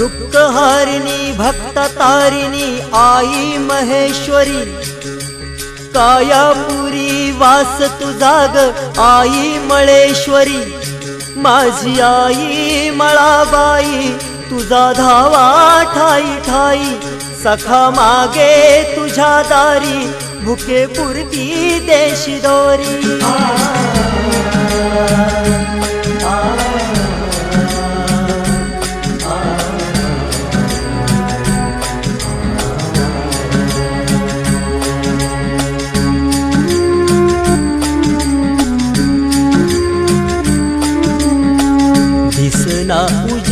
दुःखहारिणी भक्त तारिणी आई महेश्वरी. कायापुरी वास तुझा ग आई मळेश्वरी. माझी आई मळाबाई तुझा धावा ठाई ठाई. सखा मागे तुझ्या दारी भुके पुरती देशी दोरी.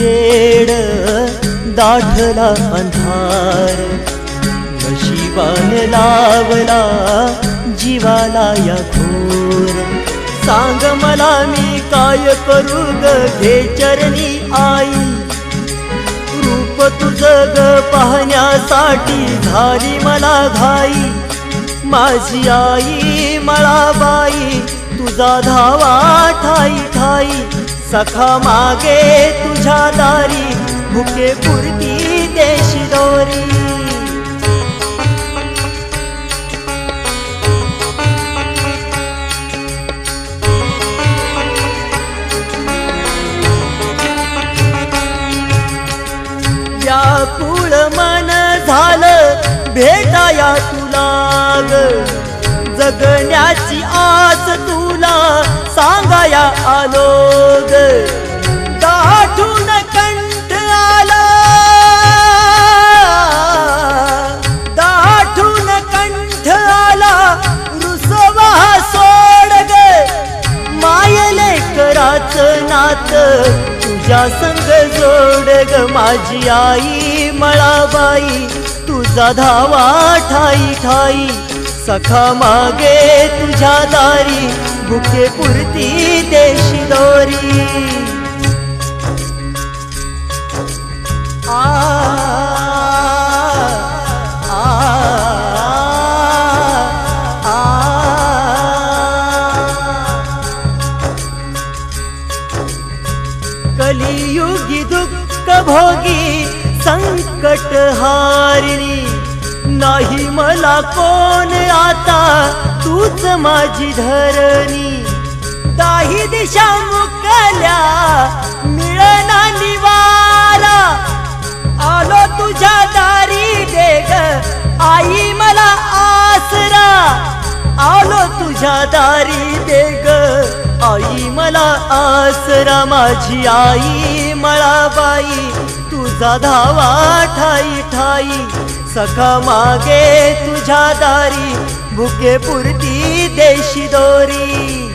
वेड दाठला अंधार. नशिबान लावला जीवाला या घोर. सांग मला मी काय करू गे चरणी आई. रूप तुझ ग पाहण्यासाठी झाली मला घाई. माझी आई मळाबाई तुझा धावा ठाई ठाई. सखा मागे तुझ्या दारी भुके पुरती देशी दोरी. व्याकुळ मन झालं भेटाया तुला जगण्याची आस तुला सांगाया कराच नात तुझ्या संग जोड ग माझी आई मळाबाई. तुझा धावा ठाई ठाई. सखा मागे तुझ्या दारी भुके पुरती देशी दोरी. आ कलियुगी दुःख भोगी संकट हारिणी नाही मला कोण आता तूच माझी धरणी. काही दिशा मुकल्या मिळना निवारा. आलो तुझ्या दारी देग आई मला आसरा. आलो तुझ्या दारी देग. आई मला आसरा माझी आई मळाबाई तुझा धावा ठाई ठाई. सखा मागे तुझ्या दारी भुके पुरती देशी दोरी.